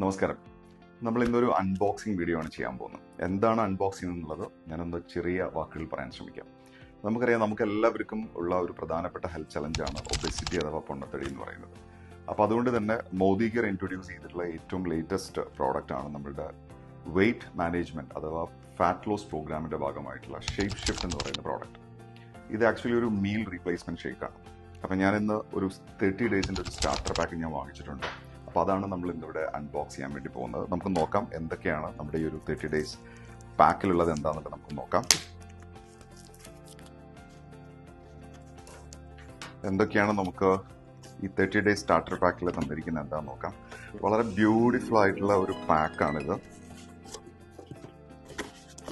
നമസ്കാരം. നമ്മൾ ഇന്നൊരു അൺബോക്സിംഗ് വീഡിയോ ആണ് ചെയ്യാൻ പോകുന്നത്. എന്താണ് അൺബോക്സിംഗ് എന്നുള്ളത് ഞാനൊന്ന് ചെറിയ വാക്കുകൾ പറയാൻ ശ്രമിക്കാം. നമുക്കറിയാം നമുക്ക് എല്ലാവർക്കും ഉള്ള ഒരു പ്രധാനപ്പെട്ട ഹെൽത്ത് ചലഞ്ചാണ് ഒബെസിറ്റി അഥവാ പൊണ്ണത്തടി എന്ന് പറയുന്നത്. അപ്പോൾ അതുകൊണ്ട് തന്നെ മോദി കെയർ ഇൻട്രൊഡ്യൂസ് ചെയ്തിട്ടുള്ള ഏറ്റവും ലേറ്റസ്റ്റ് പ്രോഡക്റ്റ് ആണ് നമ്മളുടെ വെയിറ്റ് മാനേജ്മെന്റ് അഥവാ ഫാറ്റ് ലോസ് പ്രോഗ്രാമിന്റെ ഭാഗമായിട്ടുള്ള ഷേപ്പ് ഷിഫ്റ്റ് എന്ന് പറയുന്ന പ്രോഡക്റ്റ് ഇത് ആക്ച്വലി ഒരു മീൽ റീപ്ലേസ്മെന്റ് ഷേക്കാണ് അപ്പം ഞാൻ ഒരു തേർട്ടി ഡേയ്സിന്റെ ഒരു സ്റ്റാർട്ടർ പാക്ക് ഞാൻ വാങ്ങിച്ചിട്ടുണ്ട്. അപ്പോൾ അതാണ് നമ്മൾ ഇന്നിവിടെ അൺബോക്സ് ചെയ്യാൻ വേണ്ടി പോകുന്നത്. നമുക്ക് നോക്കാം എന്തൊക്കെയാണ് നമ്മുടെ ഈ ഒരു തേർട്ടി ഡേയ്സ് പാക്കിലുള്ളത് എന്താണെന്നുള്ളത് നമുക്ക് നോക്കാം. എന്തൊക്കെയാണ് നമുക്ക് ഈ തേർട്ടി ഡേയ്സ് സ്റ്റാർട്ടർ പാക്കിൽ തന്നിരിക്കുന്നത് എന്താണെന്ന് നോക്കാം. വളരെ ബ്യൂട്ടിഫുൾ ആയിട്ടുള്ള ഒരു പാക്കാണിത്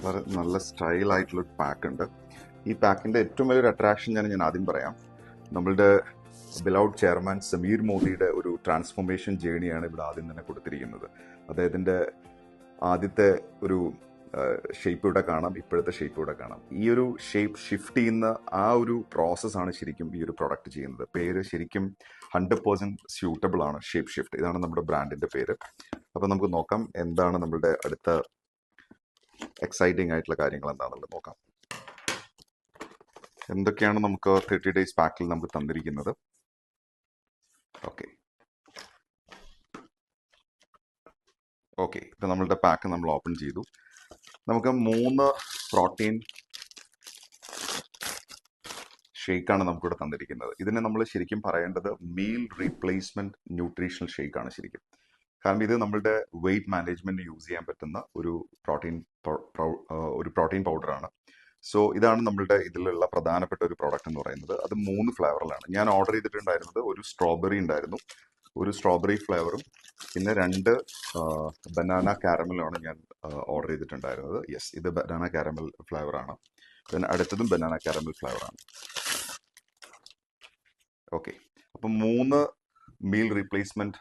വളരെ നല്ല സ്റ്റൈൽ ആയിട്ടുള്ള ഒരു പാക്ക് ഉണ്ട്. ഈ പാക്കിന്റെ ഏറ്റവും വലിയൊരു അട്രാക്ഷൻ ഞാൻ ഞാൻ ആദ്യം പറയാം. നമ്മളുടെ ബിലൗഡ് ചെയർമാൻ സമീർ മോദിയുടെ ഒരു ട്രാൻസ്ഫോർമേഷൻ ജേണിയാണ് ഇവിടെ ആദ്യം തന്നെ കൊടുത്തിരിക്കുന്നത്. അദ്ദേഹത്തിന്റെ ആദ്യത്തെ ഒരു ഷേപ്പ് ഇവിടെ കാണാം ഇപ്പോഴത്തെ ഷേപ്പ് ഇവിടെ കാണാം. ഈ ഒരു ഷേപ്പ് ഷിഫ്റ്റ് ചെയ്യുന്ന ആ ഒരു പ്രോസസ്സാണ് ശരിക്കും ഈ ഒരു പ്രൊഡക്റ്റ് ചെയ്യുന്നത്. പേര് ശരിക്കും ഹൺഡ്രഡ് പേഴ്സന്റ് സ്യൂട്ടബിൾ ആണ് ഷേപ്പ് ഷിഫ്റ്റ് ഇതാണ് നമ്മുടെ ബ്രാൻഡിന്റെ പേര്. അപ്പോൾ നമുക്ക് നോക്കാം എന്താണ് നമ്മളുടെ അടുത്ത എക്സൈറ്റിംഗ് ആയിട്ടുള്ള കാര്യങ്ങൾ എന്താണെന്നുള്ളത് നോക്കാം. എന്തൊക്കെയാണ് നമുക്ക് തേർട്ടി ഡേയ്സ് പാക്കിൽ നമുക്ക് തന്നിരിക്കുന്നത് ഓക്കെ ഓക്കെ ഇപ്പൊ നമ്മളുടെ പാക്ക് നമ്മൾ ഓപ്പൺ ചെയ്തു. നമുക്ക് മൂന്ന് പ്രോട്ടീൻ ഷേക്കാണ് നമുക്കിവിടെ തന്നിരിക്കുന്നത്. ഇതിനെ നമ്മൾ ശരിക്കും പറയേണ്ടത് മീൽ റീപ്ലേസ്മെന്റ് ന്യൂട്രീഷണൽ ഷേക്കാണ് ശരിക്കും. കാരണം ഇത് നമ്മളുടെ വെയിറ്റ് മാനേജ്മെന്റിന് യൂസ് ചെയ്യാൻ പറ്റുന്ന ഒരു പ്രോട്ടീൻ ഒരു പ്രോട്ടീൻ പൗഡറാണ് സോ ഇതാണ് നമ്മളുടെ ഇതിലുള്ള പ്രധാനപ്പെട്ട ഒരു പ്രോഡക്റ്റ് എന്ന് പറയുന്നത്. അത് മൂന്ന് ഫ്ലേവറിലാണ് ഞാൻ ഓർഡർ ചെയ്തിട്ടുണ്ടായിരുന്നത് ഒരു സ്ട്രോബെറി ഉണ്ടായിരുന്നു. ഒരു സ്ട്രോബെറി ഫ്ലേവറും പിന്നെ രണ്ട് ബനാന കാരമലാണ് ഞാൻ ഓർഡർ ചെയ്തിട്ടുണ്ടായിരുന്നത് യെസ് ഇത് ബനാന കാരമൽ ആണ്. പിന്നെ അടുത്തതും ബനാന കാരമൽ ആണ്. ഓക്കെ അപ്പം മൂന്ന് മീൽ റീപ്ലേസ്മെന്റ്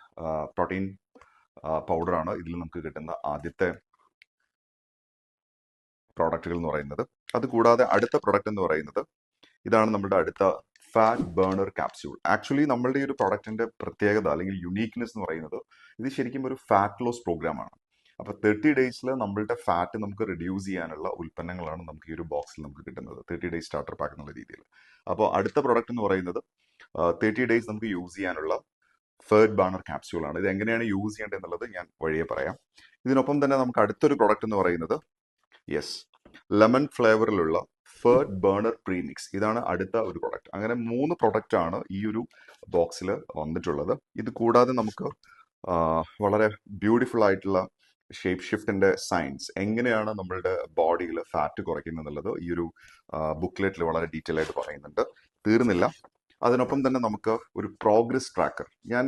പ്രോട്ടീൻ പൗഡറാണ് ഇതിൽ നമുക്ക് കിട്ടുന്ന ആദ്യത്തെ പ്രോഡക്റ്റുകൾ എന്ന് പറയുന്നത് അതുകൂടാതെ അടുത്ത പ്രൊഡക്റ്റ് എന്ന് പറയുന്നത് ഇതാണ് നമ്മുടെ അടുത്ത ഫാറ്റ് ബേണർ ക്യാപ്സ്യൂൾ ആക്ച്വലി നമ്മളുടെ ഈ ഒരു പ്രൊഡക്റ്റിന്റെ പ്രത്യേകത അല്ലെങ്കിൽ യുണീക്നെസ് എന്ന് പറയുന്നത് ഇത് ശരിക്കും ഒരു ഫാറ്റ് ലോസ് പ്രോഗ്രാമാണ് അപ്പോൾ തേർട്ടി ഡേയ്സിൽ നമ്മളുടെ ഫാറ്റ് നമുക്ക് റിഡ്യൂസ് ചെയ്യാനുള്ള ഉൽപ്പന്നങ്ങളാണ് നമുക്ക് ഈ ഒരു ബോക്സിൽ നമുക്ക് കിട്ടുന്നത്. തേർട്ടി ഡേയ്സ് സ്റ്റാർട്ടർ പാക്ക് എന്നുള്ള രീതിയിൽ. അപ്പോൾ അടുത്ത പ്രൊഡക്റ്റ് എന്ന് പറയുന്നത് തേർട്ടി ഡേയ്സ് നമുക്ക് യൂസ് ചെയ്യാനുള്ള ഫേർഡ് ബാണർ ക്യാപ്സ്യൂൾ ആണ്. ഇത് എങ്ങനെയാണ് യൂസ് ചെയ്യേണ്ടത് എന്നുള്ളത് ഞാൻ വഴിയെ പറയാം. ഇതിനൊപ്പം തന്നെ നമുക്ക് അടുത്തൊരു പ്രൊഡക്റ്റ് എന്ന് പറയുന്നത് യെസ് ലെമൺ ഫ്ലേവറിലുള്ള ഫേർഡ് ബേണർ പ്രീമിക്സ് ഇതാണ് അടുത്ത ഒരു പ്രൊഡക്റ്റ് അങ്ങനെ മൂന്ന് പ്രൊഡക്റ്റ് ആണ് ഈ ഒരു ബോക്സിൽ വന്നിട്ടുള്ളത്. ഇത് കൂടാതെ നമുക്ക് വളരെ ബ്യൂട്ടിഫുൾ ആയിട്ടുള്ള ഷേപ്പ് ഷിഫ്റ്റിന്റെ സയൻസ് എങ്ങനെയാണ് നമ്മളുടെ ബോഡിയിൽ ഫാറ്റ് കുറയ്ക്കുന്നത് എന്നുള്ളത് ഈ ഒരു ബുക്ക്ലെറ്റിൽ വളരെ ഡീറ്റെയിൽ ആയിട്ട് പറയുന്നുണ്ട്. തീർന്നില്ല. അതിനൊപ്പം തന്നെ നമുക്ക് ഒരു പ്രോഗ്രസ് ട്രാക്കർ ഞാൻ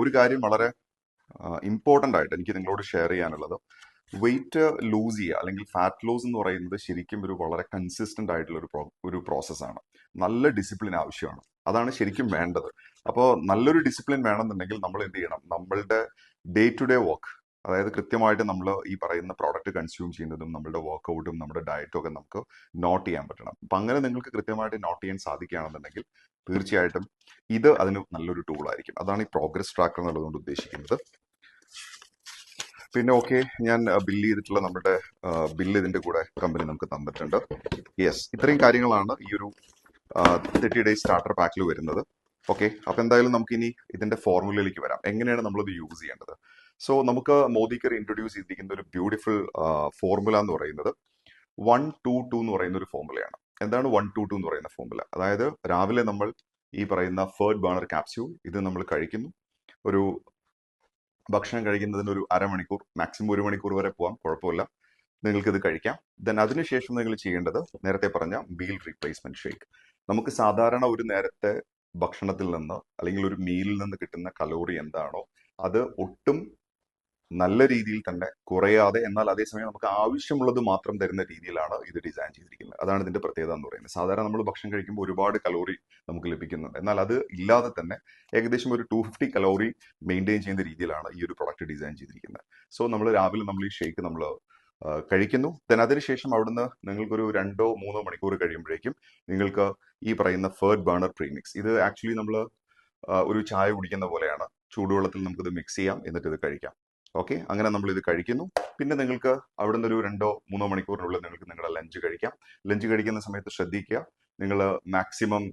ഒരു കാര്യം വളരെ ഇമ്പോർട്ടന്റ് ആയിട്ട് എനിക്ക് നിങ്ങളോട് ഷെയർ ചെയ്യാനുള്ളത്. വെയിറ്റ് ലൂസ് ചെയ്യുക അല്ലെങ്കിൽ ഫാറ്റ് ലോസ് എന്ന് പറയുന്നത് ശരിക്കും ഒരു വളരെ കൺസിസ്റ്റന്റ് ആയിട്ടുള്ള ഒരു ഒരു പ്രോസസ്സാണ് നല്ല ഡിസിപ്ലിൻ ആവശ്യമാണ്. അതാണ് ശരിക്കും വേണ്ടത്. അപ്പോൾ നല്ലൊരു ഡിസിപ്ലിൻ വേണമെന്നുണ്ടെങ്കിൽ നമ്മൾ എന്ത് ചെയ്യണം? നമ്മളുടെ ഡേ ടു ഡേ വർക്ക് അതായത് കൃത്യമായിട്ട് നമ്മൾ ഈ പറയുന്ന പ്രോഡക്റ്റ് കൺസ്യൂം ചെയ്യുന്നതും നമ്മുടെ വർക്കൗട്ടും നമ്മുടെ ഡയറ്റും ഒക്കെ നമുക്ക് നോട്ട് ചെയ്യാൻ പറ്റണം. അപ്പം അങ്ങനെ നിങ്ങൾക്ക് കൃത്യമായിട്ട് നോട്ട് ചെയ്യാൻ സാധിക്കുകയാണെന്നുണ്ടെങ്കിൽ തീർച്ചയായിട്ടും ഇത് അതിന് നല്ലൊരു ടൂളായിരിക്കും അതാണ് ഈ പ്രോഗ്രസ് ട്രാക്കർ എന്നുള്ളതുകൊണ്ട് ഉദ്ദേശിക്കുന്നത്. പിന്നെ ഓക്കെ ഞാൻ ബില്ല് ചെയ്തിട്ടുള്ള നമ്മുടെ ബില്ല് ഇതിന്റെ കൂടെ കമ്പനി നമുക്ക് തന്നിട്ടുണ്ട്. യെസ് ഇത്രയും കാര്യങ്ങളാണ് ഈ ഒരു തേർട്ടി ഡേയ്സ് സ്റ്റാർട്ടർ പാക്കിൽ വരുന്നത്. ഓക്കെ അപ്പൊ എന്തായാലും നമുക്ക് ഇനി ഇതിന്റെ ഫോർമുലയിലേക്ക് വരാം. എങ്ങനെയാണ് നമ്മളിത് യൂസ് ചെയ്യേണ്ടത്? സോ നമുക്ക് മോദിക്കർ ഇൻട്രൊഡ്യൂസ് ചെയ്തിരിക്കുന്ന ഒരു ബ്യൂട്ടിഫുൾ ഫോർമുല എന്ന് പറയുന്നത് വൺ ടു ടു എന്ന് പറയുന്ന ഒരു ഫോർമുലയാണ് എന്താണ് വൺ ടു ടു എന്ന് പറയുന്ന ഫോർമുല അതായത് രാവിലെ നമ്മൾ ഈ പറയുന്ന ഫേർഡ് ബേണർ കാപ്സ്യൂൾ ഇത് നമ്മൾ കഴിക്കുന്നു. ഒരു ഭക്ഷണം കഴിക്കുന്നതിന് ഒരു അരമണിക്കൂർ മാക്സിമം ഒരു മണിക്കൂർ വരെ പോകാം കുഴപ്പമില്ല. നിങ്ങൾക്ക് ഇത് കഴിക്കാം ദെൻ അതിനുശേഷം നിങ്ങൾ ചെയ്യേണ്ടത് നേരത്തെ പറഞ്ഞ മീൽ റീപ്ലേസ്മെന്റ് ഷേക്ക് നമുക്ക് സാധാരണ ഒരു നേരത്തെ ഭക്ഷണത്തിൽ നിന്ന് അല്ലെങ്കിൽ ഒരു മീലിൽ നിന്ന് കിട്ടുന്ന കലോറി എന്താണോ അത് ഒട്ടും നല്ല രീതിയിൽ തന്നെ കുറയാതെ എന്നാൽ അതേസമയം നമുക്ക് ആവശ്യമുള്ളത് മാത്രം തരുന്ന രീതിയിലാണ് ഇത് ഡിസൈൻ ചെയ്തിരിക്കുന്നത്. അതാണ് ഇതിന്റെ പ്രത്യേകത എന്ന് പറയുന്നത്. സാധാരണ നമ്മൾ ഭക്ഷണം കഴിക്കുമ്പോൾ ഒരുപാട് കലോറി നമുക്ക് ലഭിക്കുന്നുണ്ട്. എന്നാൽ അത് ഇല്ലാതെ തന്നെ ഏകദേശം ഒരു ടു ഫിഫ്റ്റി കലോറി മെയിന്റെയിൻ ചെയ്യുന്ന രീതിയിലാണ് ഈ ഒരു പ്രൊഡക്റ്റ് ഡിസൈൻ ചെയ്തിരിക്കുന്നത്. സോ നമ്മൾ രാവിലെ നമ്മൾ ഈ ഷേക്ക് നമ്മൾ കഴിക്കുന്നു. ദെൻ അതിനുശേഷം അവിടുന്ന് നിങ്ങൾക്കൊരു രണ്ടോ മൂന്നോ മണിക്കൂർ കഴിയുമ്പോഴേക്കും നിങ്ങൾക്ക് ഈ പറയുന്ന ഫേർഡ് ബേണർ പ്രീമിക്സ് ഇത് ആക്ച്വലി നമ്മൾ ഒരു ചായ കുടിക്കുന്ന പോലെയാണ്. ചൂടുവെള്ളത്തിൽ നമുക്കിത് മിക്സ് ചെയ്യാം. എന്നിട്ട് ഇത് കഴിക്കാം. ഓക്കെ അങ്ങനെ നമ്മൾ ഇത് കഴിക്കുന്നു. പിന്നെ നിങ്ങൾക്ക് അവിടെ നിന്ന് ഒരു രണ്ടോ മൂന്നോ മണിക്കൂറിനുള്ളിൽ നിങ്ങൾക്ക് നിങ്ങളുടെ ലഞ്ച് കഴിക്കാം. ലഞ്ച് കഴിക്കുന്ന സമയത്ത് ശ്രദ്ധിക്കുക. നിങ്ങൾ മാക്സിമം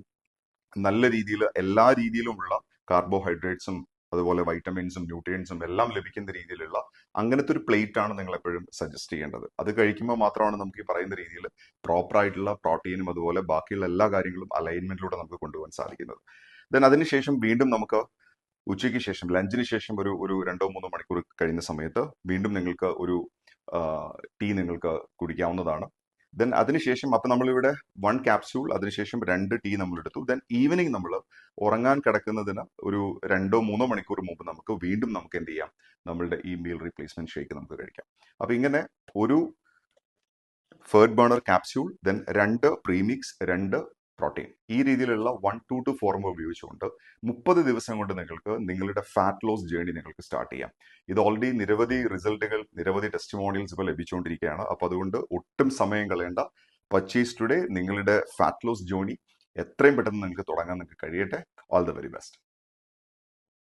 നല്ല രീതിയിൽ എല്ലാ രീതിയിലുമുള്ള കാർബോഹൈഡ്രേറ്റ്സും അതുപോലെ വൈറ്റമിൻസും ന്യൂട്രിയൻസും എല്ലാം ലഭിക്കുന്ന രീതിയിലുള്ള അങ്ങനത്തെ ഒരു പ്ലേറ്റ് ആണ് നിങ്ങൾ എപ്പോഴും സജസ്റ്റ് ചെയ്യേണ്ടത്. അത് കഴിക്കുമ്പോൾ മാത്രമാണ് നമുക്ക് ഈ പറയുന്ന രീതിയിൽ പ്രോപ്പർ ആയിട്ടുള്ള പ്രോട്ടീനും അതുപോലെ ബാക്കിയുള്ള എല്ലാ കാര്യങ്ങളും അലൈൻമെന്റിലൂടെ നമുക്ക് കൊണ്ടുപോകാൻ സാധിക്കുന്നത്. ദെൻ അതിനുശേഷം വീണ്ടും നമുക്ക് ഉച്ചയ്ക്ക് ശേഷം ലഞ്ചിന് ശേഷം ഒരു ഒരു രണ്ടോ മൂന്നോ മണിക്കൂർ കഴിയുന്ന സമയത്ത് വീണ്ടും നിങ്ങൾക്ക് ഒരു ടീ നിങ്ങൾക്ക് കുടിക്കാവുന്നതാണ്. ദെൻ അതിനുശേഷം അപ്പം നമ്മളിവിടെ വൺ ക്യാപ്സ്യൂൾ അതിനുശേഷം രണ്ട് ടീ നമ്മൾ എടുത്തു ദെൻ ഈവനിങ് നമ്മൾ ഉറങ്ങാൻ കിടക്കുന്നതിന് ഒരു രണ്ടോ മൂന്നോ മണിക്കൂർ മുമ്പ് നമുക്ക് വീണ്ടും നമുക്ക് എന്ത് ചെയ്യാം? നമ്മളുടെ ഈ മീൽ റീപ്ലേസ്മെന്റ് ഷേക്ക് നമുക്ക് കഴിക്കാം. അപ്പം ഇങ്ങനെ ഒരു ഫേർഡ് ബേണർ ക്യാപ്സ്യൂൾ ദെൻ രണ്ട് പ്രീമിക്സ് രണ്ട് പ്രോട്ടീൻ. ഈ രീതിയിലുള്ള വൺ ടു ടു ഫോർമ ഉപയോഗിച്ചുകൊണ്ട് മുപ്പത് ദിവസം കൊണ്ട് നിങ്ങൾക്ക് നിങ്ങളുടെ ഫാറ്റ് ലോസ് ജേണി നിങ്ങൾക്ക് സ്റ്റാർട്ട് ചെയ്യാം. ഇത് ഓൾറെഡി നിരവധി റിസൾട്ടുകൾ നിരവധി ടെസ്റ്റിമോണിയൽസ് ഇപ്പോൾ ലഭിച്ചുകൊണ്ടിരിക്കുകയാണ്. അപ്പോൾ അതുകൊണ്ട് ഒട്ടും സമയം കളയേണ്ട. പർച്ചേസ് ടുഡേ നിങ്ങളുടെ ഫാറ്റ് ലോസ് ജേണി എത്രയും പെട്ടെന്ന് നിങ്ങൾക്ക് തുടങ്ങാൻ നിങ്ങൾക്ക് കഴിയട്ടെ. All the very best